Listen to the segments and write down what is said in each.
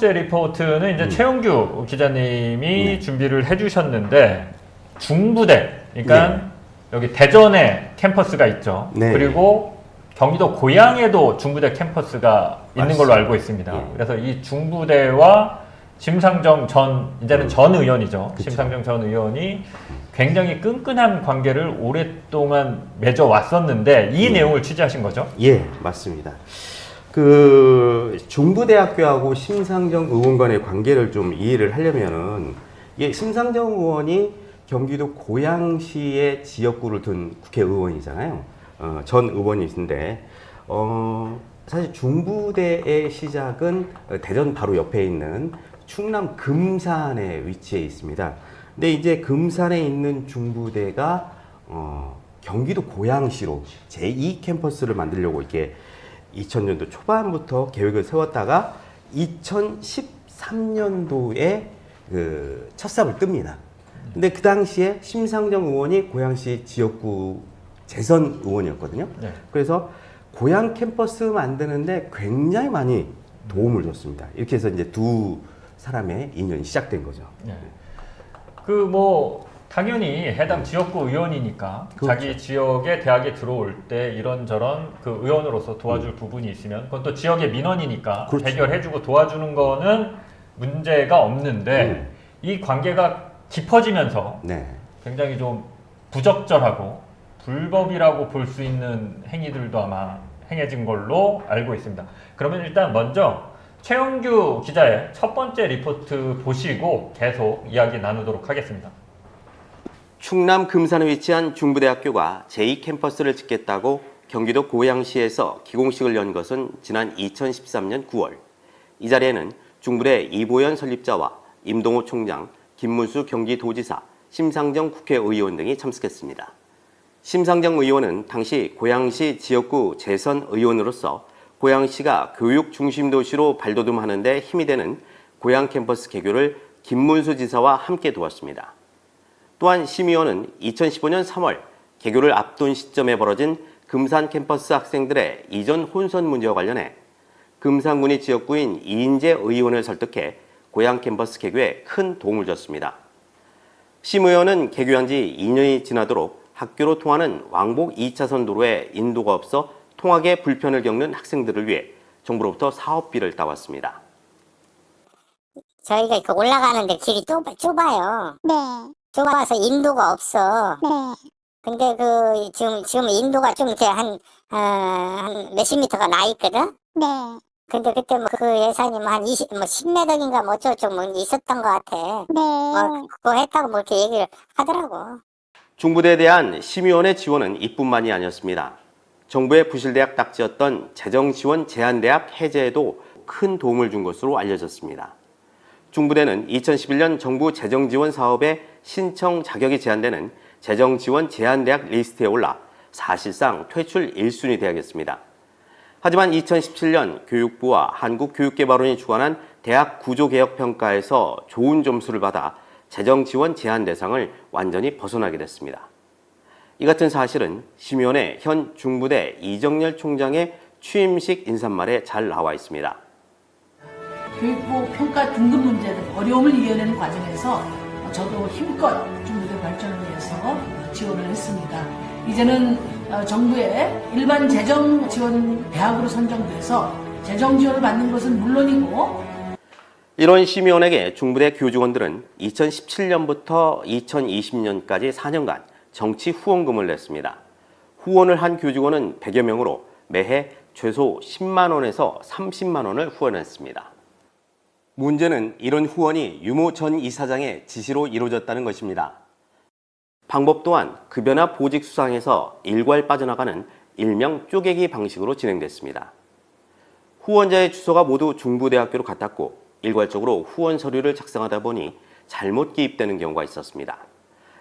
번째 리포트는 이제 최영규 기자님이 네. 준비를 해주셨는데 중부대, 그러니까 네. 여기 대전에 캠퍼스가 있죠. 네. 그리고 경기도 고양에도 중부대 캠퍼스가 있는 걸로 맞습니다. 알고 있습니다. 예. 그래서 이 중부대와 심상정 전 이제는 음. 전 의원이죠. 그쵸. 심상정 전 의원이 굉장히 끈끈한 관계를 오랫동안 맺어 왔었는데 이 음. 내용을 취재하신 거죠? 예, 맞습니다. 그 중부대학교하고 심상정 의원 간의 관계를 좀 이해를 하려면은 이게 심상정 의원이 경기도 고양시의 지역구를 둔 국회의원이잖아요. 어, 전 의원이신데 어, 사실 중부대의 시작은 어, 대전 바로 옆에 있는 충남 금산에 위치해 있습니다. 근데 이제 금산에 있는 중부대가 어, 경기도 고양시로 제2 캠퍼스를 만들려고 이렇게 2000년도 초반부터 계획을 세웠다가 2013년도에 그 첫 삽을 뜹니다. 근데 그 당시에 심상정 의원이 고양시 지역구 재선 의원이었거든요. 네. 그래서 고양 캠퍼스 만드는데 굉장히 많이 도움을 줬습니다. 이렇게 해서 이제 두 사람의 인연이 시작된 거죠. 네. 그뭐 당연히 해당 지역구 의원이니까 그렇죠. 자기 지역에 대학에 들어올 때 이런저런 그 의원으로서 도와줄 부분이 있으면 그건 또 지역의 민원이니까 음. 그렇죠. 해결해주고 도와주는 거는 문제가 없는데 음. 이 관계가 깊어지면서 네. 굉장히 좀 부적절하고 불법이라고 볼 수 있는 행위들도 아마 행해진 걸로 알고 있습니다. 그러면 일단 먼저 최영규 기자의 첫 번째 리포트 보시고 계속 이야기 나누도록 하겠습니다. 충남 금산에 위치한 중부대학교가 제2캠퍼스를 짓겠다고 경기도 고양시에서 기공식을 연 것은 지난 2013년 9월. 이 자리에는 중부대 이보연 설립자와 임동호 총장, 김문수 경기도지사, 심상정 국회의원 등이 참석했습니다. 심상정 의원은 당시 고양시 지역구 재선 의원으로서 고양시가 교육 중심 도시로 발돋움하는 데 힘이 되는 고양 캠퍼스 개교를 김문수 지사와 함께 도왔습니다. 또한 심 의원은 2015년 3월 개교를 앞둔 시점에 벌어진 금산 캠퍼스 학생들의 이전 혼선 문제와 관련해 금산군이 지역구인 이인재 의원을 설득해 고양 캠퍼스 개교에 큰 도움을 줬습니다. 심 의원은 개교한 지 2년이 지나도록 학교로 통하는 왕복 2차선 도로에 인도가 없어 통학에 불편을 겪는 학생들을 위해 정부로부터 사업비를 따왔습니다. 저희가 그 올라가는데 길이 좁, 좁아요. 네, 좁아서 인도가 없어. 네, 근데 그 지금 지금 인도가 좀 이렇게 한, 어, 한 몇십 미터가 나 있거든. 네. 근데 그때 뭐 그 예산이 뭐 한 20, 뭐 10m인가 뭐 어쩌고 뭐 있었던 것 같아. 네. 뭐 그거 했다고 뭐 이렇게 얘기를 하더라고. 중부대에 대한 심의원의 지원은 이뿐만이 아니었습니다. 정부의 부실대학 딱지였던 재정지원 제한대학 해제에도 큰 도움을 준 것으로 알려졌습니다. 중부대는 2011년 정부 재정지원 사업에 신청 자격이 제한되는 재정지원 제한대학 리스트에 올라 사실상 퇴출 1순위 대학이었습니다. 하지만 2017년 교육부와 한국교육개발원이 주관한 대학 구조개혁평가에서 좋은 점수를 받아 재정지원 제한 대상을 완전히 벗어나게 됐습니다. 이 같은 사실은 심의원의 현 중부대 이정열 총장의 취임식 인사말에 잘 나와 있습니다. 교육부 평가 등급 문제를 어려움을 이겨내는 과정에서 저도 힘껏 중부대 발전을 위해서 지원을 했습니다. 이제는 어, 정부의 일반 재정 지원 대학으로 선정돼서 재정 지원을 받는 것은 물론이고 이런 심의원에게 중부대 교직원들은 2017년부터 2020년까지 4년간 정치 후원금을 냈습니다. 후원을 한 교직원은 100여 명으로 매해 최소 10만 원에서 30만 원을 후원했습니다. 문제는 이런 후원이 유모 전 이사장의 지시로 이루어졌다는 것입니다. 방법 또한 급여나 보직 수상에서 일괄 빠져나가는 일명 쪼개기 방식으로 진행됐습니다. 후원자의 주소가 모두 중부대학교로 같았고 일괄적으로 후원 서류를 작성하다 보니 잘못 기입되는 경우가 있었습니다.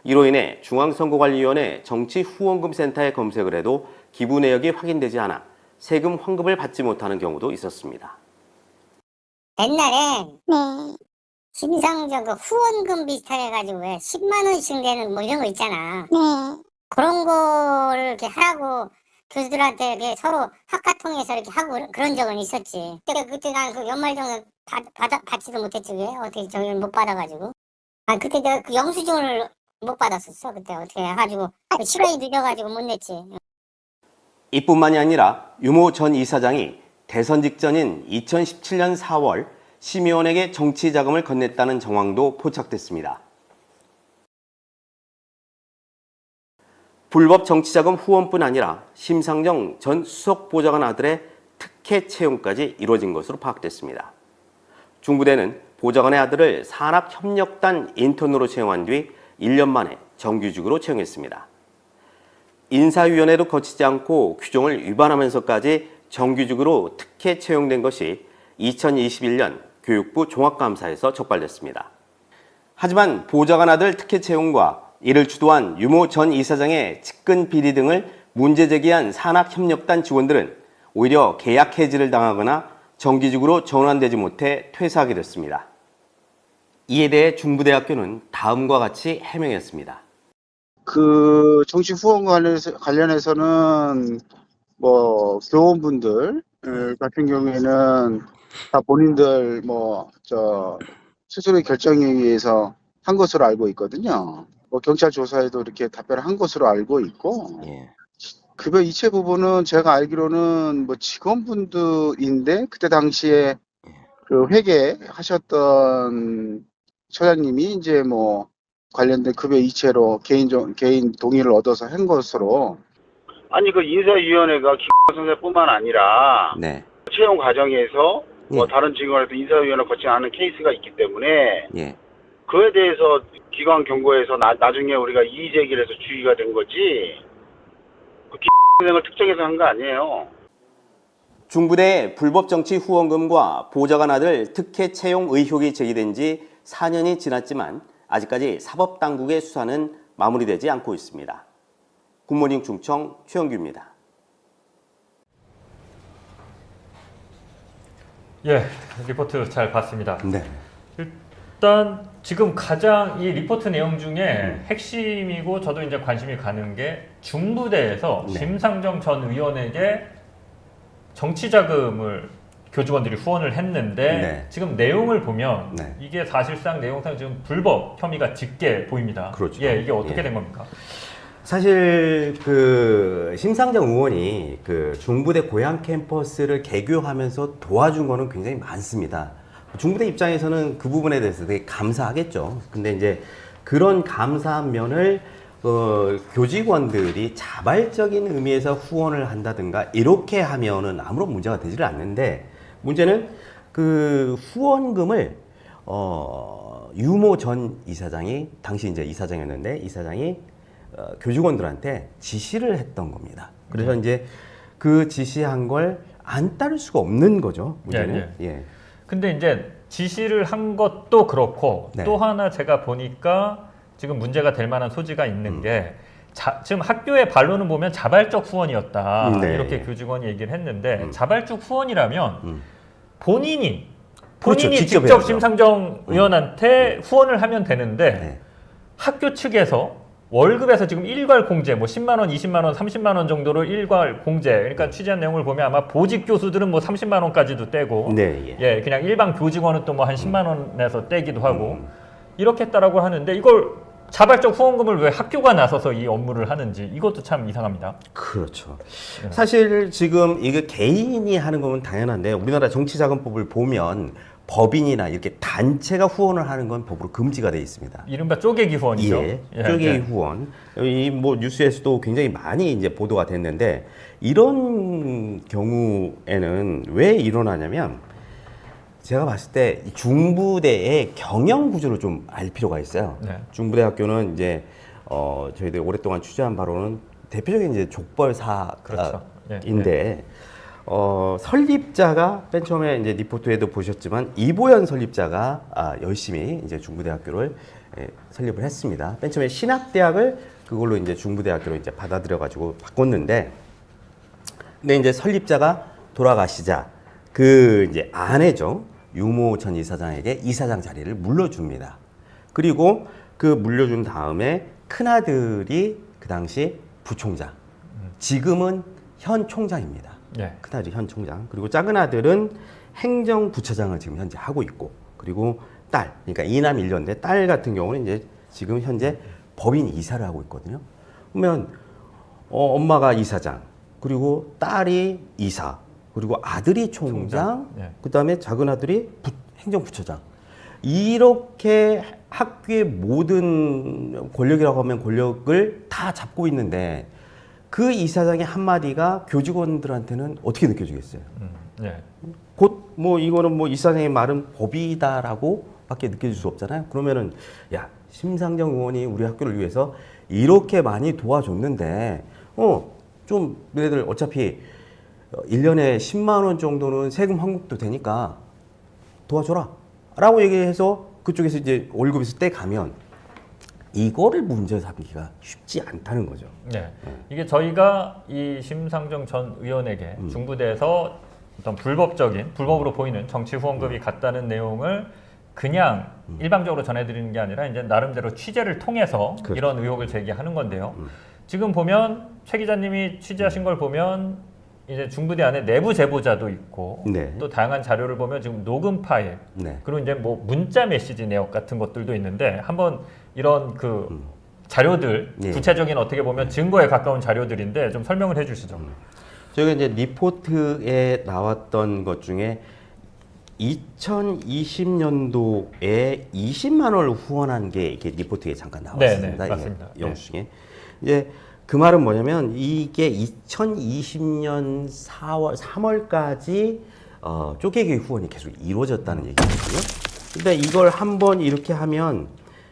이로 인해 중앙선거관리위원회 정치후원금 센터에 검색을 해도 기부 내역이 확인되지 않아 세금 환급을 받지 못하는 경우도 있었습니다. 옛날에 네. 심상정 그 후원금 비슷해가지고 왜 10만 원씩 되는 뭐 이런 거 있잖아. 네. 그런 거를 이렇게 하라고 교수들한테 이렇게 서로 학과통해서 이렇게 하고 그런 적은 있었지. 그때 그때 난 그 연말정산 받, 받아, 받지도 못했지 왜 어떻게 저기를 못 받아가지고 아 그때 내가 그 영수증을 못 받았었어 그때 어떻게 해가지고 그 시간이 늦어가지고 못 냈지 이뿐만이 아니라 유모 전 이사장이 대선 직전인 2017년 4월 심의원에게 정치 자금을 건넸다는 정황도 포착됐습니다. 불법 정치자금 후원뿐 아니라 심상정 전 수석 보좌관 아들의 특혜 채용까지 이루어진 것으로 파악됐습니다. 중부대는 보좌관의 아들을 산학협력단 인턴으로 채용한 뒤 1년 만에 정규직으로 채용했습니다. 인사위원회도 거치지 않고 규정을 위반하면서까지 정규직으로 특혜 채용된 것이 2021년 교육부 종합감사에서 적발됐습니다. 하지만 보좌관 아들 특혜 채용과 이를 주도한 유모 전 이사장의 측근 비리 등을 문제 제기한 산학협력단 직원들은 오히려 계약 해지를 당하거나 정규직으로 전환되지 못해 퇴사하게 됐습니다. 이에 대해 중부대학교는 다음과 같이 해명했습니다. 그 정치 관련해서, 관련해서는 뭐 교원분들 같은 경우에는 다 본인들 뭐 저 스스로의 결정에 의해서 한 것으로 알고 있거든요. 뭐 경찰 조사에도 이렇게 답변을 한 것으로 알고 있고 예. 급여 이체 부분은 제가 알기로는 뭐 직원분들인데 그때 당시에 그 회계 하셨던 처장님이 이제 뭐 관련된 급여 이체로 개인 정- 개인 동의를 얻어서 한 것으로 아니 그 인사위원회가 김 선생뿐만 아니라 네. 채용 과정에서 뭐 예. 다른 직원에도 인사위원회 거치 않은 케이스가 있기 때문에 예. 그에 대해서 기관 경고에서 나, 나중에 우리가 이의 제기를 해서 주의가 된 거지 그김 선생을 특정해서 한 거 아니에요. 중부대 불법 정치 후원금과 보좌관 아들 특혜 채용 의혹이 제기된 지 4년이 지났지만 아직까지 사법당국의 수사는 마무리되지 않고 있습니다. 굿모닝 중청 최영규입니다. 예, 리포트 잘 봤습니다. 네. 일단 지금 가장 이 리포트 내용 중에 핵심이고 저도 이제 관심이 가는 게 중부대에서 네. 심상정 전 의원에게 정치 자금을 교직원들이 후원을 했는데 네. 지금 내용을 보면 네. 이게 사실상 내용상 지금 불법 혐의가 짙게 보입니다. 그렇죠. 예, 이게 어떻게 예. 된 겁니까? 사실 그 심상정 의원이 그 중부대 고향 캠퍼스를 개교하면서 도와준 거는 굉장히 많습니다. 중부대 입장에서는 그 부분에 대해서 되게 감사하겠죠. 근데 이제 그런 감사한 면을 어, 교직원들이 자발적인 의미에서 후원을 한다든가 이렇게 하면은 아무런 문제가 되지를 않는데 문제는 그 후원금을 어, 유모 전 이사장이 당시 이제 이사장이었는데 이사장이 어, 교직원들한테 지시를 했던 겁니다. 그래서 이제 그 지시한 걸 안 따를 수가 없는 거죠. 문제는. 예. 근데 이제 지시를 한 것도 그렇고 네. 또 하나 제가 보니까 지금 문제가 될 만한 소지가 있는 음. 게 자, 지금 학교의 반론은 보면 자발적 후원이었다 음, 네. 이렇게 교직원이 얘기를 했는데 음. 자발적 후원이라면 음. 본인이 그렇죠. 본인이 직접 직접, 해야죠. 심상정 의원한테 후원을 하면 되는데 네. 학교 측에서 월급에서 지금 일괄 공제, 뭐 10만 원, 20만 원, 30만 원 정도를 일괄 공제. 그러니까 취재한 내용을 보면 아마 보직 교수들은 뭐 30만 원까지도 떼고, 네, 예. 예, 그냥 일반 교직원은 또 뭐 한 10만 원에서 떼기도 하고 음. 이렇게 했다라고 하는데 이걸 자발적 후원금을 왜 학교가 나서서 이 업무를 하는지 이것도 참 이상합니다. 그렇죠. 네. 사실 지금 이게 개인이 하는 거면 당연한데 우리나라 정치자금법을 보면 법인이나 이렇게 단체가 후원을 하는 건 법으로 금지가 돼 있습니다. 이른바 쪼개기 후원이죠. 예, 예, 쪼개기 예. 후원. 이 뭐 뉴스에서도 굉장히 많이 이제 보도가 됐는데 이런 경우에는 왜 일어나냐면 제가 봤을 때이 중부대의 경영 구조를 좀 알 필요가 있어요. 네. 중부대학교는 이제 어 저희들 오랫동안 취재한 바로는 대표적인 이제 족벌사인데 그렇죠. 예, 어, 설립자가 맨 처음에 이제 리포트에도 보셨지만 이보연 설립자가 아, 열심히 이제 중부대학교를 예, 설립을 했습니다. 맨 처음에 신학대학을 그걸로 이제 중부대학교로 이제 받아들여 가지고 바꿨는데 근데 이제 설립자가 돌아가시자 그 이제 아내죠 유모 전 이사장에게 이사장 자리를 물려줍니다. 그리고 그 물려준 다음에 큰 아들이 그 당시 부총장, 지금은 현 총장입니다. 예. 큰아들이 현 총장 그리고 작은 아들은 행정부처장을 지금 현재 하고 있고 그리고 딸, 그러니까 이남 일녀인데 딸 같은 경우는 이제 지금 현재 법인 이사를 하고 있거든요. 그러면 어, 엄마가 이사장, 그리고 딸이 이사, 그리고 아들이 총장, 총장, 예. 그다음에 작은 아들이 부- 행정부처장. 이렇게 학교의 모든 권력이라고 하면 권력을 다 잡고 있는데 그 이사장의 한마디가 교직원들한테는 어떻게 느껴지겠어요? 음, 예. 곧 뭐 이거는 뭐 이사장의 말은 법이다라고 밖에 느껴질 수 없잖아요. 그러면은 야, 심상정 의원이 우리 학교를 위해서 이렇게 많이 도와줬는데 어, 좀 너희들 어차피 어, 1년에 10만 원 정도는 세금 환급도 되니까 도와줘라. 라고 얘기해서 그쪽에서 이제 월급에서 떼 가면 이거를 문제 삼기가 쉽지 않다는 거죠. 네. 이게 저희가 이 심상정 전 의원에게 음. 중부대에서 어떤 불법적인 불법으로 보이는 정치 후원금이 음. 갔다는 내용을 그냥 일방적으로 전해드리는 게 아니라 이제 나름대로 취재를 통해서 그렇죠. 이런 의혹을 제기하는 건데요. 음. 지금 보면 최 기자님이 취재하신 걸 보면 이제 중부대 안에 내부 제보자도 있고 네. 또 다양한 자료를 보면 지금 녹음 파일 네. 그리고 이제 뭐 문자 메시지 내역 같은 것들도 있는데 한번 이런 그 자료들 예. 구체적인 어떻게 보면 증거에 가까운 자료들인데 좀 설명을 해주시죠. 저희가 이제 리포트에 나왔던 것 중에 2020년도에 20만 원을 후원한 게 이렇게 리포트에 잠깐 나왔습니다. 네, 네, 예, 맞습니다. 영수 중에. 이제 그 말은 뭐냐면 이게 2020년 4월 3월까지 어, 쪼개기 후원이 계속 이루어졌다는 얘기거든요. 근데 이걸 한번 이렇게 하면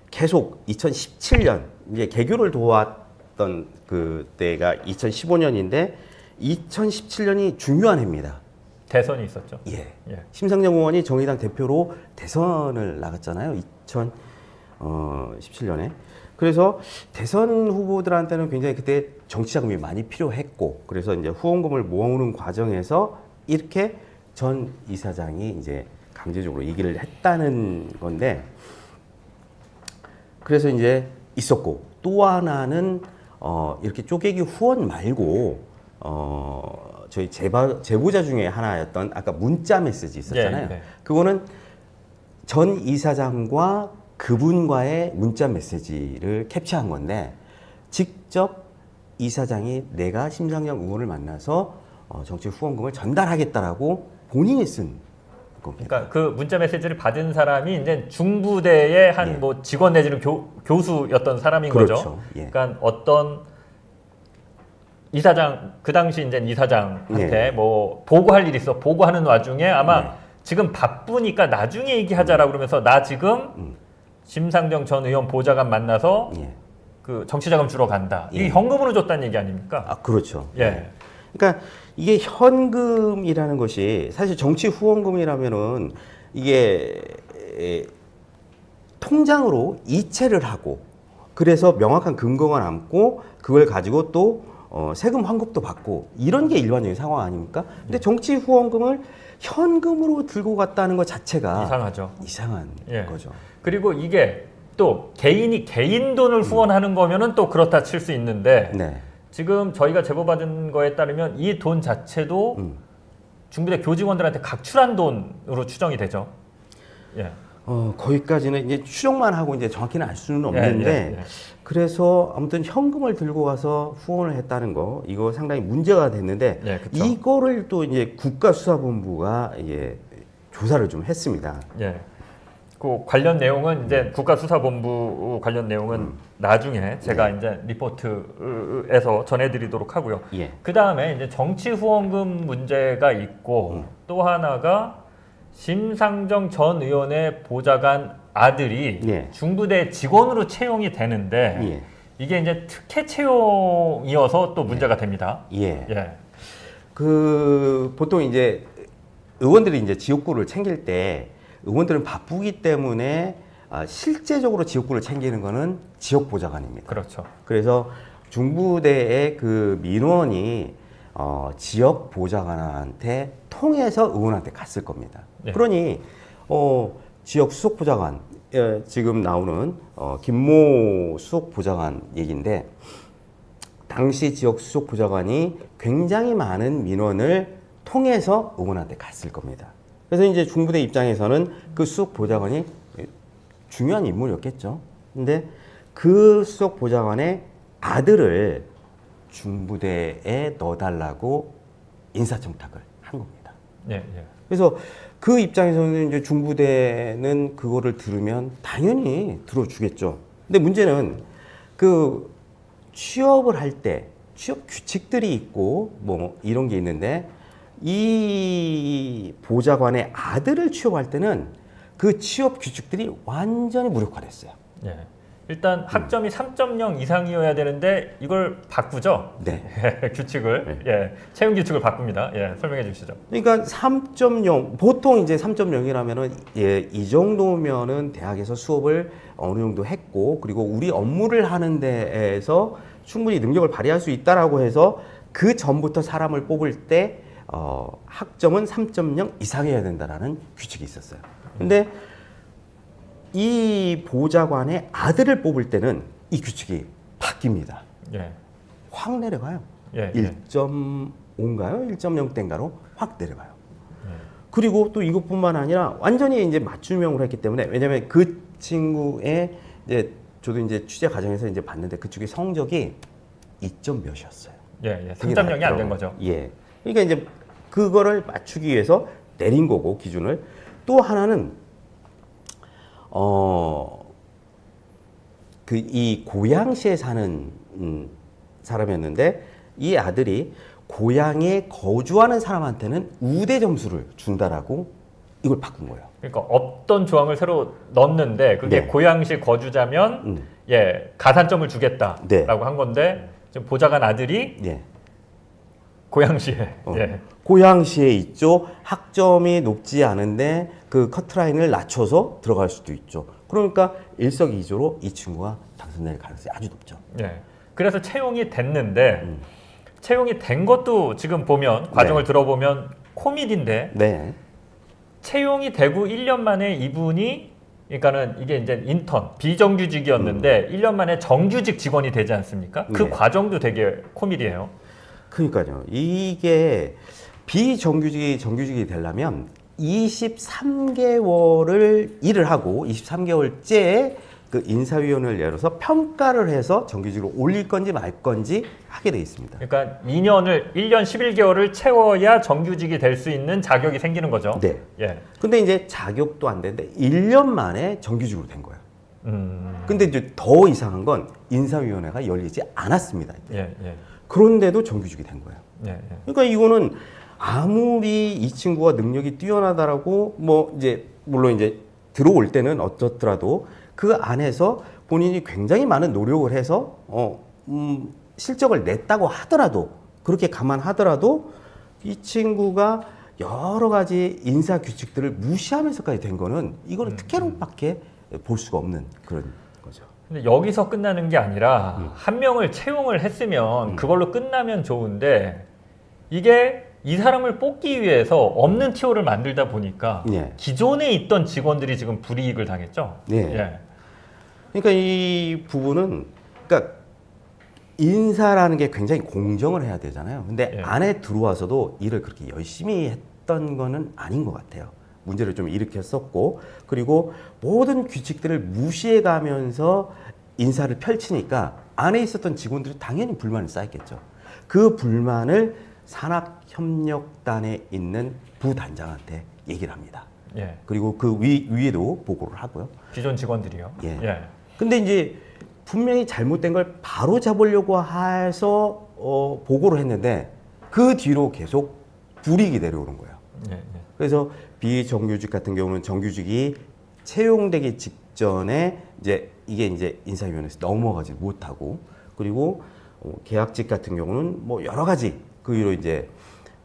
계속 2017년 이제 개교를 도왔던 그때가 2015년인데 2017년이 중요한 해입니다. 대선이 있었죠. 예. 예. 심상정 의원이 정의당 대표로 대선을 나갔잖아요. 2017년에. 그래서 대선 후보들한테는 굉장히 그때 정치 자금이 많이 필요했고, 그래서 이제 후원금을 모으는 과정에서 이렇게 전 이사장이 이제 강제적으로 얘기를 했다는 건데, 그래서 이제 있었고 또 하나는 어 이렇게 쪼개기 후원 말고 어 저희 제바, 제보자 중에 하나였던 아까 문자 메시지 있었잖아요. 예, 네. 그거는 전 이사장과 그분과의 문자 메시지를 캡처한 건데 직접 이 사장이 내가 심상정 의원을 만나서 어, 정치 후원금을 전달하겠다라고 본인이 쓴 겁니다. 그러니까 그 문자 메시지를 받은 사람이 이제 중부대의 한 예. 뭐 직원 내지는 교, 교수였던 사람인 그렇죠. 거죠. 예. 그러니까 어떤 이사장 그 당시 이제 이사장한테 예. 뭐 보고할 일 있어 보고하는 와중에 아마 네. 지금 바쁘니까 나중에 얘기하자라 그러면서 나 지금 음. 심상정 전 의원 보좌관 만나서 예. 그 정치자금 주러 간다. 예. 이 현금으로 줬다는 얘기 아닙니까? 아 그렇죠. 예. 그러니까 이게 현금이라는 것이 사실 정치 후원금이라면은 이게 에, 통장으로 이체를 하고 그래서 명확한 근거가 남고 그걸 가지고 또 어, 세금 환급도 받고 이런 게 일반적인 상황 아닙니까? 근데 정치 후원금을 현금으로 들고 갔다는 것 자체가 이상하죠. 이상한 예. 거죠. 그리고 이게 또 개인이 개인 돈을 후원하는 거면은 또 그렇다 칠 수 있는데 네. 지금 저희가 제보받은 거에 따르면 이 돈 자체도 음. 중부대 교직원들한테 각출한 돈으로 추정이 되죠. 예. 어, 거기까지는 이제 추정만 하고 이제 정확히는 알 수는 예, 없는데 예, 예. 그래서 아무튼 현금을 들고 가서 후원을 했다는 거 이거 상당히 문제가 됐는데 예, 그쵸. 이거를 또 이제 국가수사본부가 이제 조사를 좀 했습니다. 예. 그 관련 내용은 이제 국가수사본부 관련 내용은 나중에 제가 이제 리포트에서 전해드리도록 하고요. 예. 그 다음에 이제 정치 후원금 문제가 있고 음. 또 하나가 심상정 전 의원의 보좌관 아들이 예. 중부대 직원으로 채용이 되는데 예. 이게 이제 특혜 채용이어서 또 문제가 됩니다. 예. 예. 그 보통 이제 의원들이 이제 지역구를 챙길 때 의원들은 바쁘기 때문에 아, 실제적으로 지역구를 챙기는 거는 지역 보좌관입니다. 그렇죠. 그래서 중부대의 그 민원이 어, 지역 보좌관한테 통해서 의원한테 갔을 겁니다. 네. 그러니 어, 지역 수석 보좌관 예, 지금 나오는 어, 김모 수석 보좌관 얘기인데 당시 지역 수석 보좌관이 굉장히 많은 민원을 통해서 의원한테 갔을 겁니다. 그래서 이제 중부대 입장에서는 그 수석 보좌관이 중요한 인물이었겠죠. 근데 그 수석 보좌관의 아들을 중부대에 넣어달라고 인사청탁을 한 겁니다. 예, 예. 그래서 그 입장에서는 이제 중부대는 그거를 들으면 당연히 들어주겠죠. 근데 문제는 그 취업을 할 때 취업 규칙들이 있고 뭐 이런 게 있는데 이 보좌관의 아들을 취업할 때는 그 취업 규칙들이 완전히 무력화됐어요. 예. 일단 학점이 3.0 이상이어야 되는데 이걸 바꾸죠. 네. 규칙을 예 채용 규칙을 바꿉니다. 예 설명해 주시죠. 그러니까 3.0 보통 이제 3.0이라면은 예, 이 정도면은 대학에서 수업을 어느 정도 했고 그리고 우리 업무를 하는 데에서 충분히 능력을 발휘할 수 있다라고 해서 그 전부터 사람을 뽑을 때 어, 학점은 3.0 이상이어야 된다라는 규칙이 있었어요. 근데 이 보좌관의 아들을 뽑을 때는 이 규칙이 바뀝니다. 예. 확 내려가요. 예, 예. 1.5인가요? 1.0대인가로 확 내려가요. 예. 그리고 또 이것뿐만 아니라 완전히 이제 맞춤형으로 했기 때문에 왜냐면 그 친구의 이제 저도 이제 취재 과정에서 이제 봤는데 그쪽의 성적이 2점 몇이었어요. 예, 예. 되게 3.0이 안 된. 거죠. 예. 그러니까 이제 그거를 맞추기 위해서 내린 거고 기준을 또 하나는 어 그 이 고양시에 사는 음, 사람이었는데 이 아들이 고향에 거주하는 사람한테는 우대 점수를 준다라고 이걸 바꾼 거예요. 그러니까 없던 조항을 새로 넣었는데 그게 네. 고양시 거주자면 음. 예 가산점을 주겠다라고 네. 한 건데 지금 보좌관 아들이 예. 고양시에 어. 예. 고양시에 있죠. 학점이 높지 않은데 그 커트라인을 낮춰서 들어갈 수도 있죠. 그러니까 일석이조로 이 친구가 당선될 가능성이 아주 높죠. 예. 그래서 채용이 됐는데 음. 채용이 된 것도 지금 보면 과정을 들어보면 코미디인데 네. 채용이 되고 1년 만에 이분이 그러니까는 이게 이제 인턴 비정규직이었는데 1년 만에 정규직 직원이 되지 않습니까? 그 네. 과정도 되게 코미디예요. 그러니까요. 이게 비정규직이 정규직이 되려면 23개월을 일을 하고 23개월째 그 인사위원회를 열어서 평가를 해서 정규직으로 올릴 건지 말 건지 하게 돼 있습니다. 그러니까 2년을 1년 11개월을 채워야 정규직이 될 수 있는 자격이 생기는 거죠. 네. 예. 근데 이제 자격도 안 되는데 1년 만에 정규직으로 된 거예요. 음. 근데 이제 더 이상한 건 인사위원회가 열리지 않았습니다. 예, 예. 그런데도 정규직이 된 거예요. 예, 예. 그러니까 이거는 아무리 이 친구가 능력이 뛰어나다라고 뭐 이제 물론 이제 들어올 때는 어떻더라도 그 안에서 본인이 굉장히 많은 노력을 해서 어 음, 실적을 냈다고 하더라도 그렇게 감안하더라도 이 친구가 여러 가지 인사 규칙들을 무시하면서까지 된 거는 이거는 특혜로밖에 볼 수가 없는 그런 거죠. 근데 여기서 끝나는 게 아니라 음. 한 명을 채용을 했으면 음. 그걸로 끝나면 좋은데 이게 이 사람을 뽑기 위해서 없는 티오를 만들다 보니까 예. 기존에 있던 직원들이 지금 불이익을 당했죠. 예. 예. 그러니까 이 부분은 그러니까 인사라는 게 굉장히 공정을 해야 되잖아요. 근데 예. 안에 들어와서도 일을 그렇게 열심히 했던 거는 아닌 것 같아요. 문제를 좀 일으켰었고 그리고 모든 규칙들을 무시해 가면서 인사를 펼치니까 안에 있었던 직원들이 당연히 불만이 쌓였겠죠. 그 불만을 산학협력단에 있는 부단장한테 얘기를 합니다. 예. 그리고 그 위, 위에도 보고를 하고요. 기존 직원들이요. 예. 예. 근데 이제 분명히 잘못된 걸 바로 잡으려고 해서 어, 보고를 했는데 그 뒤로 계속 불이익이 내려오는 거예요. 예. 예. 그래서 비정규직 같은 경우는 정규직이 채용되기 직전에 이제 이게 이제 인사위원회에서 넘어가지 못하고 그리고 어, 계약직 같은 경우는 뭐 여러 가지 그 이후로 이제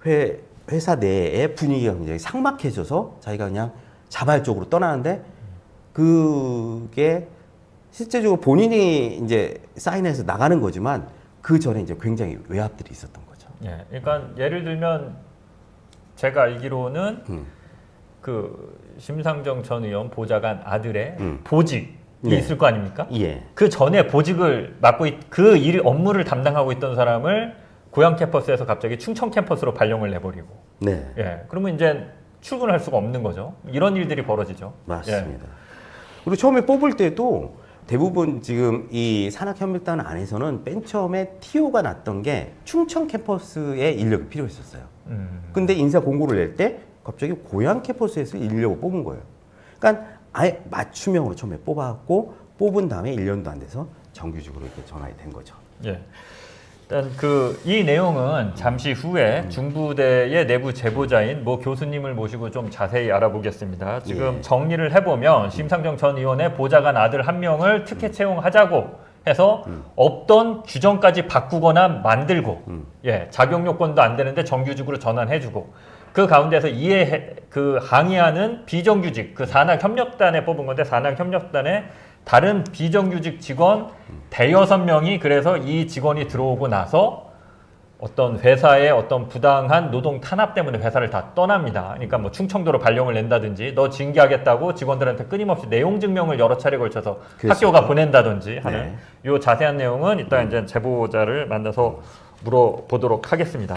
회, 회사 내의 분위기가 굉장히 삭막해져서 자기가 그냥 자발적으로 떠나는데 그게 실제적으로 본인이 이제 사인해서 나가는 거지만 그 전에 이제 굉장히 외압들이 있었던 거죠. 예. 그러니까 예를 들면 제가 알기로는 음. 그 심상정 전 의원 보좌관 아들의 음. 보직이 네. 있을 거 아닙니까? 예. 그 전에 보직을 맡고 있, 그 일, 업무를 담당하고 있던 사람을 고향 캠퍼스에서 갑자기 충청 캠퍼스로 발령을 내버리고 네. 예 그러면 이제 출근할 수가 없는 거죠. 이런 일들이 벌어지죠. 예. 맞습니다. 그리고 처음에 뽑을 때도 대부분 지금 이 산학협력단 안에서는 맨 처음에 TO가 났던 게 충청 캠퍼스에 인력이 필요했었어요. 음. 근데 인사 공고를 낼 때 갑자기 고향 캠퍼스에서 인력을 뽑은 거예요. 그러니까 아예 맞춤형으로 처음에 뽑아갖고 뽑은 다음에 1년도 안 돼서 정규직으로 이렇게 전환이 된 거죠. 예. 일단 그 이 내용은 잠시 후에 중부대의 내부 제보자인 모 교수님을 모시고 좀 자세히 알아보겠습니다. 지금 예. 정리를 해보면 심상정 전 의원의 보좌관 아들 한 명을 특혜 채용하자고 해서 없던 규정까지 바꾸거나 만들고 음. 예 자격 요건도 안 되는데 정규직으로 전환해주고 그 가운데서 이해 그 항의하는 비정규직 그 산학 협력단에 뽑은 건데 산학 협력단에 다른 비정규직 직원 대여섯 명이 그래서 이 직원이 들어오고 나서 어떤 회사의 어떤 부당한 노동 탄압 때문에 회사를 다 떠납니다. 그러니까 뭐 충청도로 발령을 낸다든지 너 징계하겠다고 직원들한테 끊임없이 내용 증명을 여러 차례 걸쳐서 그랬었죠. 학교가 보낸다든지 하는 네. 요 자세한 내용은 이따 이제 제보자를 만나서 물어보도록 하겠습니다.